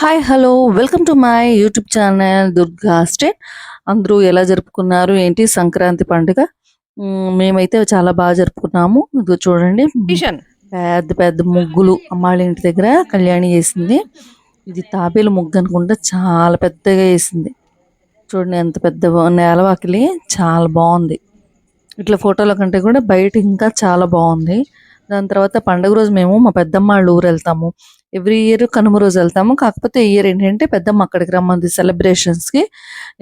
Hi hello welcome to my YouTube channel Durga state అందరూ ఎలా జరుపుకున్నారు? ఏంటి సంక్రాంతి పండుగ? మ్మ్, మేమైతే చాలా బాగా జరుపుకున్నాము. ఇదిగో చూడండి. పెద్ద పెద్ద ముగ్గులు అమ్మాళ్ళ ఇంటి దగ్గర కళ్యాణి చేసింది. ఇది తాబేలు ముగ్గు అనుకుంటా చాలా పెద్దగా వేసింది. చూడండి ఎంత పెద్ద నేలవాకిలి. చాలా బాగుంది. ఇట్లా ఫోటోల కంటే కూడా బయట ఇంకా చాలా బాగుంది. దాని తర్వాత పండుగ రోజు మేము మా పెద్దమ్మ వాళ్ళ ఊరు వెళ్తాము. ఎవ్రీ ఇయర్ కనుమ రోజు వెళ్తాము. కాకపోతే ఈ ఇయర్ ఏంటంటే పెద్దమ్మ అక్కడికి రమ్మంది సెలబ్రేషన్స్కి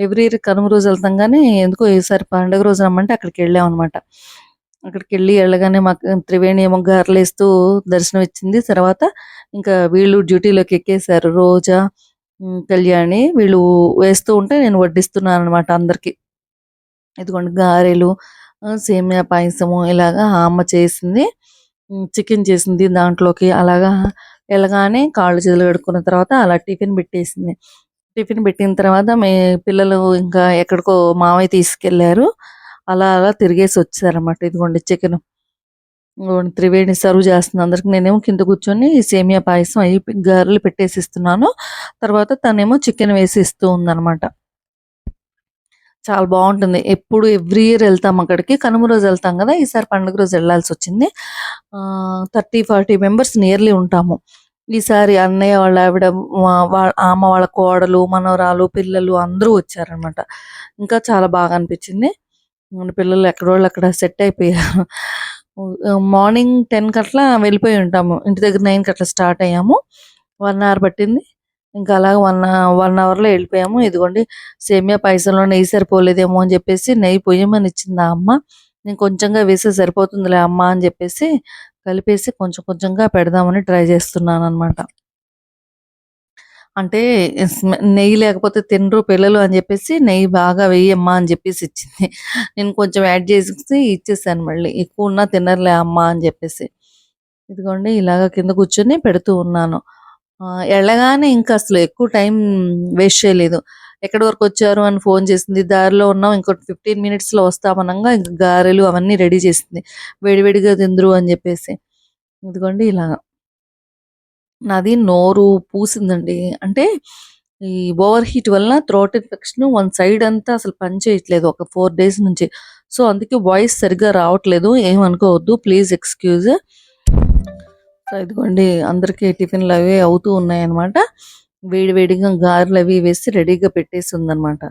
ఎవ్రీ ఇయర్ కనుమ రోజు వెళ్తాం కానీ ఎందుకో ఈసారి పండుగ రోజు రమ్మంటే అక్కడికి వెళ్ళాం అనమాట అక్కడికి వెళ్ళి వెళ్ళగానే మాకు త్రివేణి ఏమో గారెలు వేస్తూ దర్శనం ఇచ్చింది. తర్వాత ఇంకా వీళ్ళు డ్యూటీలోకి ఎక్కేశారు. రోజా కళ్యాణి వీళ్ళు వేస్తూ ఉంటే నేను వడ్డిస్తున్నాను అనమాట అందరికీ. ఇదిగోండి గారెలు సేమియా పాయసము ఇలాగా అమ్మ చేసింది. చికెన్ చేసింది దాంట్లోకి. అలాగా వెళ్ళగానే కాళ్ళు చేతులు కడుక్కున్న తర్వాత అలా టిఫిన్ పెట్టేసింది. టిఫిన్ పెట్టిన తర్వాత మీ పిల్లలు ఇంకా ఎక్కడికో మావయ్య తీసుకెళ్ళారు. అలా అలా తిరిగేసి వచ్చారన్నమాట. ఇదిగోండి చికెన్. త్రివేణి సర్వ్ చేస్తుంది అందరికి. నేనేమో కింద కూర్చొని సేమియా పాయసం అవి గారెలు పెట్టేసి ఇస్తున్నాను తర్వాత తనేమో చికెన్ వేసి ఇస్తూ ఉందన్నమాట. చాలా బాగుంటుంది. ఎప్పుడు ఎవ్రీ ఇయర్ వెళ్తాం అక్కడికి. కనుమ రోజు వెళ్తాం కదా ఈసారి పండుగ రోజు వెళ్ళాల్సి వచ్చింది. థర్టీ ఫార్టీ మెంబర్స్ నియర్లీ ఉంటాము. ఈసారి అన్నయ్య వాళ్ళ ఆవిడ ఆమె వాళ్ళ కోడలు మనవరాలు పిల్లలు అందరూ వచ్చారనమాట ఇంకా చాలా బాగా అనిపించింది. మన పిల్లలు ఎక్కడోళ్ళు అక్కడ సెట్ అయిపోయారు. మార్నింగ్ టెన్ కట్లా వెళ్ళిపోయి ఉంటాము. ఇంటి దగ్గర నైన్ కట్లా స్టార్ట్ అయ్యాము. వన్ అవర్ పట్టింది. ఇంకా అలా వన్ వన్ అవర్లో వెళ్ళిపోయాము. ఇదిగోండి సేమియా పాయసంలో నెయ్యి సరిపోలేదేమో అని చెప్పేసి నెయ్యి పొయ్యమని ఇచ్చింది ఆ అమ్మ. నేను కొంచెంగా వేసి సరిపోతుందిలే అమ్మ అని చెప్పేసి కలిపేసి కొంచెం కొంచెంగా పెడదామని ట్రై చేస్తున్నాను అనమాట అంటే నెయ్యి లేకపోతే తినరు పిల్లలు అని చెప్పేసి నెయ్యి బాగా వేయమ్మా అని చెప్పేసి ఇచ్చింది. నేను కొంచెం యాడ్ చేసి ఇచ్చేసాను మళ్ళీ. ఎక్కువ ఉన్నా తినరులే అమ్మ అని చెప్పేసి. ఇదిగోండి ఇలాగ కింద కూర్చొని పెడుతూ ఉన్నాను. వెళ్ళగానే ఇంకా అసలు ఎక్కువ టైం వేస్ట్ చేయలేదు. ఎక్కడి వరకు వచ్చారు అని ఫోన్ చేసింది. దారిలో ఉన్నాం ఇంకో ఫిఫ్టీన్ మినిట్స్లో వస్తామనగా ఇంకా గారెలు అవన్నీ రెడీ చేసింది. వేడివేడిగా తిందురు అని చెప్పేసి. ఇదిగోండి ఇలా. నాది నోరు పూసిందండి. అంటే ఈ ఓవర్ హీట్ వల్ల థ్రోట్ ఇన్ఫెక్షన్ వన్ సైడ్ అంతా అసలు పని చేయట్లేదు ఒక ఫోర్ డేస్ నుంచి. సో అందుకే వాయిస్ సరిగ్గా రావట్లేదు. ఏమనుకోవద్దు ప్లీజ్ ఎక్స్క్యూజ్ సో ఇదిగోండి అందరికీ టిఫిన్లు అవి అవుతూ ఉన్నాయి అనమాట వేడి వేడిగా గారెలు అవి వేసి రెడీగా పెట్టేసి ఉందన్నమాట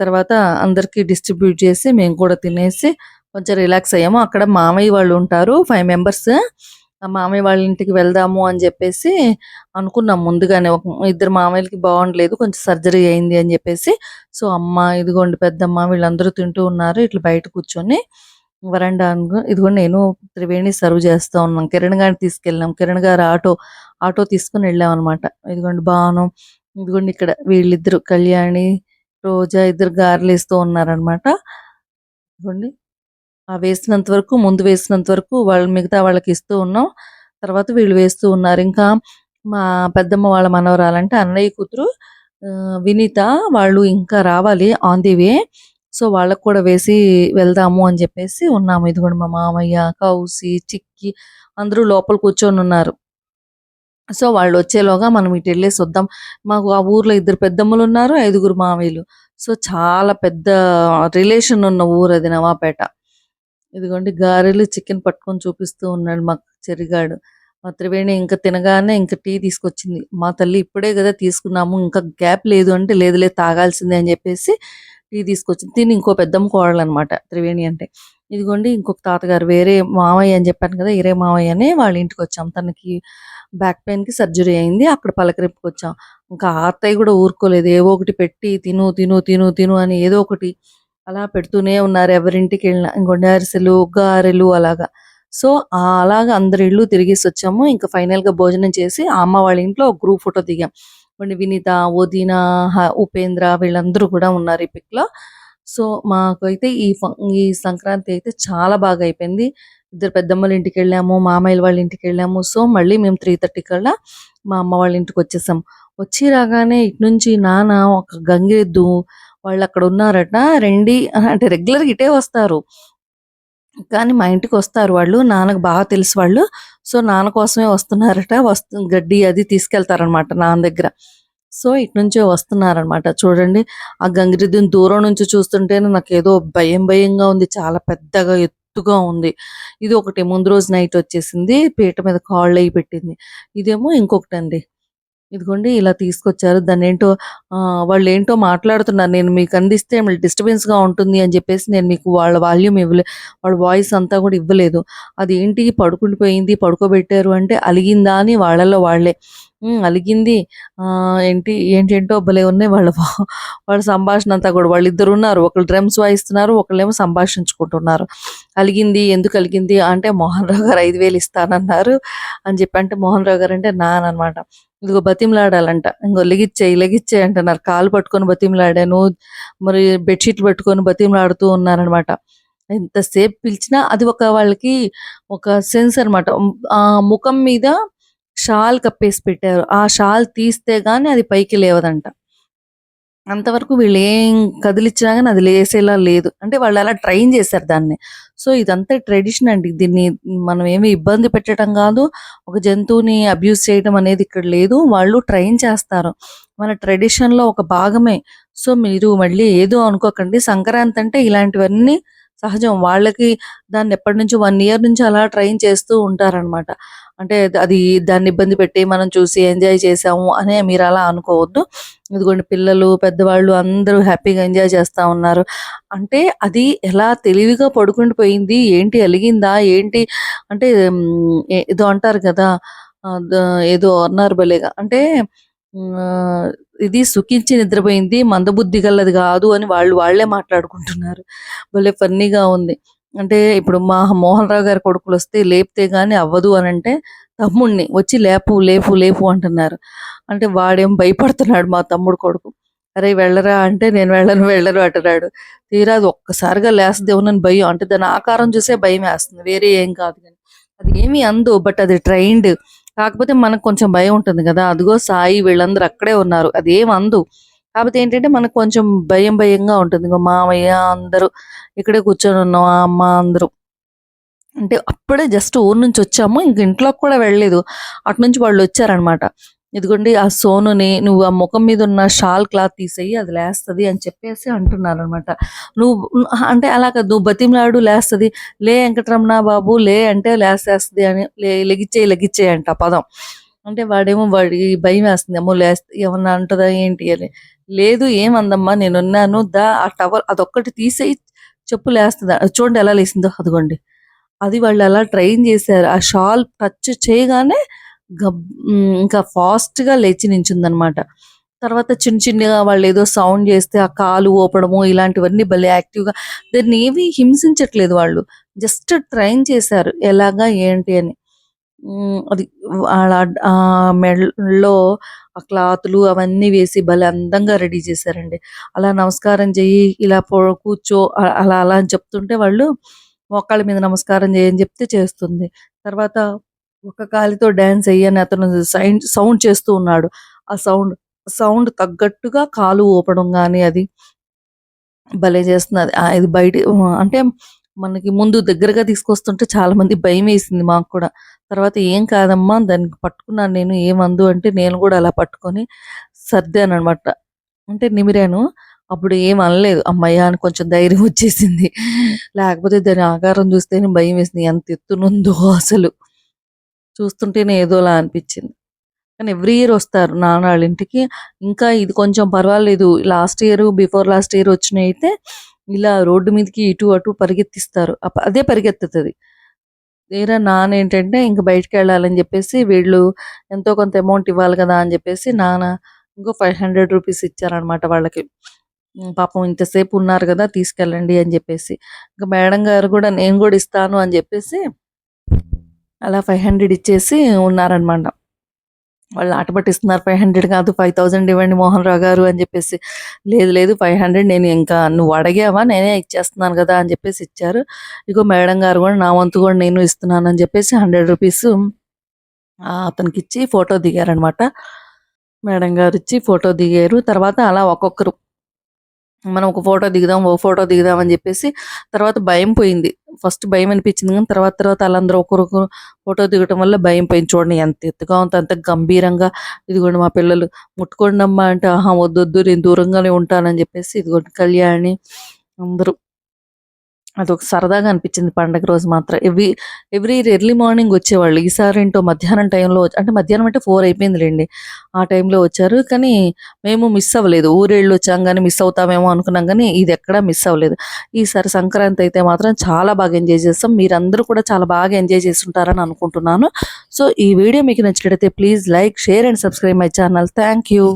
తర్వాత అందరికీ డిస్ట్రిబ్యూట్ చేసి మేము కూడా తినేసి కొంచెం రిలాక్స్ అయ్యాము. అక్కడ మామయ్య వాళ్ళు ఉంటారు ఫైవ్ మెంబర్స్. ఆ మామయ్య వాళ్ళ ఇంటికి వెళ్దాము అని చెప్పేసి అనుకున్నాం ముందుగానే. ఒక ఇద్దరు మామయ్యలకి బాగుండలేదు కొంచెం సర్జరీ అయింది అని చెప్పేసి. సో అమ్మ ఇదిగోండి పెద్దమ్మ వీళ్ళందరూ తింటూ ఉన్నారు ఇట్లా బయట కూర్చొని. వరండా ఇదిగో ఇదిగోండి నేను త్రివేణి సర్వ్ చేస్తూ ఉన్నాం కిరణ్ గారిని తీసుకెళ్ళాం. కిరణ్ గారు ఆటో ఆటో తీసుకుని వెళ్ళాం అనమాట ఇదిగోండి బాను ఇదిగోండి ఇక్కడ వీళ్ళిద్దరు కళ్యాణి రోజా ఇద్దరు గారెలు వేస్తూ ఉన్నారనమాట ఇదిగోండి. ఆ వేసినంత వరకు ముందు వేసినంత వరకు వాళ్ళు మిగతా వాళ్ళకి ఇస్తూ ఉన్నాం. తర్వాత వీళ్ళు వేస్తూ ఉన్నారు. ఇంకా మా పెద్దమ్మ వాళ్ళ మనవరాలంటే అన్నయ్య కూతురు వినీత వాళ్ళు ఇంకా రావాలి ఆన్ ది వే సో వాళ్ళకు కూడా వేసి వెళ్దాము అని చెప్పేసి ఉన్నాము. ఇదిగోండి మా మామయ్య కౌసి చిక్కి అందరూ లోపల కూర్చొని ఉన్నారు. సో వాళ్ళు వచ్చేలోగా మనం ఇటు వెళ్ళేసి వద్దాం. మాకు ఆ ఊర్లో ఇద్దరు పెద్దమ్మలు ఉన్నారు ఐదుగురు మామయ్యలు. సో చాలా పెద్ద రిలేషన్ ఉన్న ఊరు అది నవాపేట. ఇదిగోండి గారెలు చికెన్ పట్టుకొని చూపిస్తూ ఉన్నాడు మాకు చెరిగాడు మా త్రివేణి ఇంకా తినగానే ఇంకా టీ తీసుకొచ్చింది. మా తల్లి ఇప్పుడే కదా తీసుకున్నాము ఇంకా గ్యాప్ లేదు అంటే లేదు లేదు తాగాల్సిందే అని చెప్పేసి టీ తీసుకొచ్చింది. తిని ఇంకో పెద్దమ్మ కోడలు అనమాట త్రివేణి అంటే. ఇదిగోండి ఇంకొక తాతగారు వేరే మామయ్య అని చెప్పాను కదా ఇరే మామయ్య అని వాళ్ళ ఇంటికి వచ్చాం. తనకి బ్యాక్ పెయిన్కి సర్జరీ అయింది అక్కడ పలకరింపుకి వచ్చాం. ఇంకా ఆ అత్తయ్య కూడా ఊరుకోలేదు. ఏవో ఒకటి పెట్టి తిను తిను తిను తిను అని ఏదో ఒకటి అలా పెడుతూనే ఉన్నారు. ఎవరింటికి వెళ్ళినా ఇంకొండ అరిసెలు గారెలు అలాగా. సో అలాగా అందరి ఇళ్ళు తిరిగేసి వచ్చాము. ఇంకా ఫైనల్గా భోజనం చేసి ఆ అమ్మ వాళ్ళ ఇంట్లో ఒక గ్రూప్ ఫోటో దిగాం. వినీత వదిన ఉపేంద్ర వీళ్ళందరూ కూడా ఉన్నారు ఈ పిక్లో సో మాకైతే ఈ ఈ సంక్రాంతి అయితే చాలా బాగా అయిపోయింది. ఇద్దరు పెద్దమ్మల ఇంటికి వెళ్ళాము మామయ్యల వాళ్ళ ఇంటికి వెళ్ళాము. సో మళ్ళీ మేము త్రీ థర్టీ కల్లా మా అమ్మ వాళ్ళ ఇంటికి వచ్చేసాం. వచ్చి రాగానే ఇటు నుంచి నాన్న ఒక గంగిరెద్దు వాళ్ళు అక్కడ ఉన్నారట రండి అంటే రెగ్యులర్ ఇటే వస్తారు. కానీ మా ఇంటికి వస్తారు వాళ్ళు నాన్నకు బాగా తెలుసు వాళ్ళు సో నాన్న కోసమే వస్తున్నారట వస్తు గడ్డి అది తీసుకెళ్తారనమాట నాన్న దగ్గర సో, ఇటు నుంచే వస్తున్నారనమాట. చూడండి ఆ గంగిరెద్దుని దూరం నుంచి చూస్తుంటేనే నాకు ఏదో భయం భయంగా ఉంది. చాలా పెద్దగా, ఎత్తుగా ఉంది. ఇది ఒకటి ముందు రోజు నైట్ వచ్చేసింది. పీట మీద కాళ్ళయి పెట్టింది. ఇదేమో ఇంకొకటి అండి ఇదిగోండి ఇలా తీసుకొచ్చారు. దాన్ని ఏంటో వాళ్ళు ఏంటో మాట్లాడుతున్నారు. నేను మీకు అందిస్తే మళ్ళీ డిస్టర్బెన్స్‌గా ఉంటుంది అని చెప్పేసి నేను మీకు వాళ్ళ వాల్యూమ్ ఇవ్వలే వాళ్ళ వాయిస్ అంతా కూడా ఇవ్వలేదు. అది ఏంటి పడుకుండిపోయింది, పడుకోబెట్టారు అంటే అలిగిందా అని వాళ్ళలో వాళ్ళే. హ్మ్. అలిగింది ఆహ్, ఏంటి ఏంటేంటో భలే ఉన్నాయి వాళ్ళ వాళ్ళ సంభాషణ అంతా కూడా. వాళ్ళిద్దరున్నారు. ఒకళ్ళు డ్రమ్స్ వాయిస్తున్నారు. ఒకళ్ళేమో సంభాషించుకుంటున్నారు. అలిగింది, ఎందుకు అలిగింది అంటే మోహన్ రావు గారు 5000 ఇస్తానన్నారు అని చెప్పి అంటే మోహన్ రావు గారు అంటే నాన్ననమాట. ఇదిగో బతిమలాడాలంట. ఇంగో లెగిచ్చేయి, లెగిచ్చేయి అంటున్నారు. కాళ్ళు పట్టుకొని బతిమలాడాను. మరి బెడ్‌షీట్లు పట్టుకొని బతిమలాడుతూ ఉన్నారనమాట. ఎంతసేపు పిలిచినా అది ఒక వాళ్ళకి ఒక సెన్స్ అనమాట. ఆ ముఖం మీద షాల్ కప్పేసి పెట్టారు. ఆ షాల్ తీస్తే గాని అది పైకి లేవదంట. అంతవరకు వీళ్ళు ఏం కదిలిచ్చినా కానీ అది లేసేలా లేదు. అంటే వాళ్ళు అలా ట్రైన్ చేశారు దాన్ని. సో, ఇదంతా ట్రెడిషన్ అండి. దీన్ని మనం ఏమి ఇబ్బంది పెట్టడం కాదు ఒక జంతువుని అబ్యూస్ చేయడం అనేది ఇక్కడ లేదు. వాళ్ళు ట్రైన్ చేస్తారు. మన ట్రెడిషన్‌లో ఒక భాగమే. సో, మీరు మళ్ళీ ఏదో అనుకోకండి. సంక్రాంతి అంటే ఇలాంటివన్నీ సహజం. వాళ్ళకి దాన్ని ఎప్పటి నుంచి వన్ ఇయర్ నుంచి అలా ట్రైన్ చేస్తూ ఉంటారనమాట. అంటే అది దాన్ని ఇబ్బంది పెట్టి మనం చూసి ఎంజాయ్ చేసాము అని అలా అనుకోవద్దు. ఇదిగోండి పిల్లలు, పెద్దవాళ్ళు అందరూ హ్యాపీగా ఎంజాయ్ చేస్తూ ఉన్నారు. అంటే అది ఎలా తెలివిగా పడుకుండిపోయింది. ఏంటి అలిగిందా? ఏంటి అంటే ఏదో అంటారు కదా! ఏదో అన్నారు భలేగా. అంటే ఇది సుఖించి నిద్రపోయింది. మందబుద్ధి గలది కాదు అని వాళ్ళు వాళ్ళే మాట్లాడుకుంటున్నారు. భలే ఫన్నీగా ఉంది. అంటే ఇప్పుడు మా మోహన్ రావు గారి కొడుకులు వస్తే లేపితే కానీ అవ్వదు అని అంటే తమ్ముడిని వచ్చి లేపు, లేపు, లేపు అంటున్నారు. అంటే వాడేం భయపడుతున్నాడు మా తమ్ముడు కొడుకు. అరే వెళ్ళరా అంటే నేను వెళ్ళను, వెళ్ళను అంటున్నాడు. తీరా అది ఒక్కసారిగా లేసదేవునని భయం. అంటే దాని ఆకారం చూసే భయమేస్తుంది. వేరే ఏం కాదు కానీ అది ఏమీ అందు. బట్ అది ట్రైన్డ్. కాకపోతే మనకు కొంచెం భయం ఉంటుంది కదా అదిగో సాయి వీళ్ళందరూ అక్కడే ఉన్నారు. అదేం అందు. కాకపోతే ఏంటంటే మనకు కొంచెం భయం భయంగా ఉంటుంది. ఇంకో మామయ్య అందరూ ఇక్కడే కూర్చొనున్నాం. ఆ అమ్మ అందరూ. అంటే అప్పుడే జస్ట్ ఊరు నుంచి వచ్చాము. ఇంక ఇంట్లోకి కూడా వెళ్ళలేదు. అటు నుంచి వాళ్ళు వచ్చారనమాట ఇదిగోండి ఆ సోనుని నువ్వు ఆ ముఖం మీద ఉన్న షాల్ క్లాత్ తీసేయి అది లేస్తది అని చెప్పేసి అంటున్నారనమాట. నువ్వు అంటే అలా కాదు. నువ్వు బతిమలాడు లేస్తుంది లే వెంకటరమణ బాబు లే అంటే లేస్తేస్తుంది అని లే లెగిచ్చేయి, లెగిచ్చేయి అంట పదం. అంటే వాడేమో వాడి భయం వేస్తుంది అమ్మో! లేస్తే ఏమన్నా అంటుందా ఏంటి అని. లేదు ఏమందమ్మా నేనున్నాను. దా ఆ టవల్ అదొక్కటి తీసేయి చెప్పు లేస్తుంది చూడండి ఎలా లేసిందో అదిగోండి. అది వాళ్ళు అలా ట్రైన్ చేశారు. ఆ షాల్ టచ్ చేయగానే గబ్ ఇంకా ఫాస్ట్‌గా లేచి నించుందనమాట. తర్వాత చిన్న చిన్నగా ఏదో సౌండ్ చేస్తే ఆ కాలు ఊపడము ఇలాంటివన్నీ భలే యాక్టివ్‌గా దాన్నేవి హింసించట్లేదు వాళ్ళు. జస్ట్ ట్రైన్ చేశారు. ఎలాగా ఏంటి అని. అది వాళ్ళ మెడలో ఆ క్లాతులు అవన్నీ వేసి భలే అందంగా రెడీ చేశారండి. అలా నమస్కారం చెయ్యి, ఇలా కూర్చో అలా అలా అని చెప్తుంటే వాళ్ళు మోకాళ్ళ మీద నమస్కారం చేయని చెప్తే చేస్తుంది. తర్వాత ఒక కాలితో డాన్స్ అయ్యని అతను సైన్ సౌండ్ చేస్తూ ఉన్నాడు. ఆ సౌండ్ సౌండ్ తగ్గట్టుగా కాలు ఊపడం కానీ అది భలే చేస్తున్నది. ఇది బయట అంటే మనకి ముందు దగ్గరగా తీసుకొస్తుంటే చాలా మంది భయం వేసింది మాకు కూడా. తర్వాత ఏం కాదమ్మా దానికి పట్టుకున్నాను నేను ఏమందు అంటే నేను కూడా అలా పట్టుకొని సర్దాననమాట. అంటే నిమిరాను. అప్పుడు ఏం అనలేదు. హమ్మయ్య! అని కొంచెం ధైర్యం వచ్చేసింది. లేకపోతే దాని ఆకారం చూస్తేనే భయమేసింది. ఎంత ఎత్తునుందో అసలు. చూస్తుంటేనే ఏదోలా అనిపించింది. కానీ ఎవ్రీ ఇయర్ వస్తారు నాన్న వాళ్ళ ఇంటికి. ఇంకా ఇది కొంచెం పర్వాలేదు. Last year, before last year వచ్చినయయితే ఇలా రోడ్డు మీదకి ఇటు అటు పరిగెత్తిస్తారు. అప్ అదే పరిగెత్తుతుంది తీరా నాన్న ఏంటంటే ఇంక బయటికెళ్ళాలని చెప్పేసి వీళ్ళు ఎంతో కొంత అమౌంట్ ఇవ్వాలి కదా! అని చెప్పేసి నాన్న ఇంకో ఫైవ్ హండ్రెడ్ రూపీస్ ఇచ్చారనమాట వాళ్ళకి. పాపం ఇంతసేపు ఉన్నారు కదా తీసుకెళ్ళండి అని చెప్పేసి. ఇంక మేడం గారు కూడా నేను కూడా ఇస్తాను అని చెప్పేసి అలా 500 ఇచ్చేసి ఉన్నారనమాట. వాళ్ళు ఆట పట్టిస్తున్నారు. 500 కాదు 5000 ఇవ్వండి మోహన్ రావు గారు అని చెప్పేసి. లేదు లేదు 500 నేను ఇంకా నువ్వు అడిగావా నేనే ఇచ్చేస్తున్నాను కదా అని చెప్పేసి ఇచ్చారు. ఇగో మేడం గారు కూడా నా వంతు కూడా నేను ఇస్తున్నాను అని చెప్పేసి హండ్రెడ్ రూపీస్ అతనికి ఇచ్చి ఫోటో దిగారనమాట. మేడం గారు ఇచ్చి ఫోటో దిగారు. తర్వాత అలా ఒక్కొక్కరు మనం ఒక ఫోటో దిగుదాం ఓ ఫోటో దిగుదాం అని చెప్పేసి తర్వాత భయం పోయింది. ఫస్ట్ భయం అనిపించింది కానీ తర్వాత తర్వాత వాళ్ళందరూ ఒకరొకరు ఫోటో దిగటం వల్ల భయం పోయింది. చూడండి ఎంత ఎత్తుగా ఉందో అంత గంభీరంగా ఇదిగోండి మా పిల్లలు ముట్టుకోండి అమ్మా అంటే ఆహా వద్దొద్దు వద్దు నేను దూరంగానే ఉంటానని చెప్పేసి ఇదిగోండి కళ్యాణి అందరూ అదొక సరదాగా అనిపించింది పండగ రోజు మాత్రం. ఎవ్రీ ఎవ్రీ ఎర్లీ మార్నింగ్ వచ్చేవాళ్ళు. ఈసారి ఏంటో మధ్యాహ్నం టైంలో అంటే మధ్యాహ్నం అంటే ఫోర్ అయిపోయిందిలేండి. ఆ టైంలో వచ్చారు. కానీ మేము మిస్ అవ్వలేదు. ఊరేళ్ళు వచ్చాం కానీ మిస్ అవుతామేమో అనుకున్నాం కానీ ఇది ఎక్కడా మిస్ అవ్వలేదు. ఈసారి సంక్రాంతి అయితే మాత్రం చాలా బాగా ఎంజాయ్ చేస్తాం. మీరందరూ కూడా చాలా బాగా ఎంజాయ్ చేస్తుంటారని అనుకుంటున్నాను. సో ఈ వీడియో మీకు నచ్చినట్లయితే please like share and subscribe my channel. Thank you.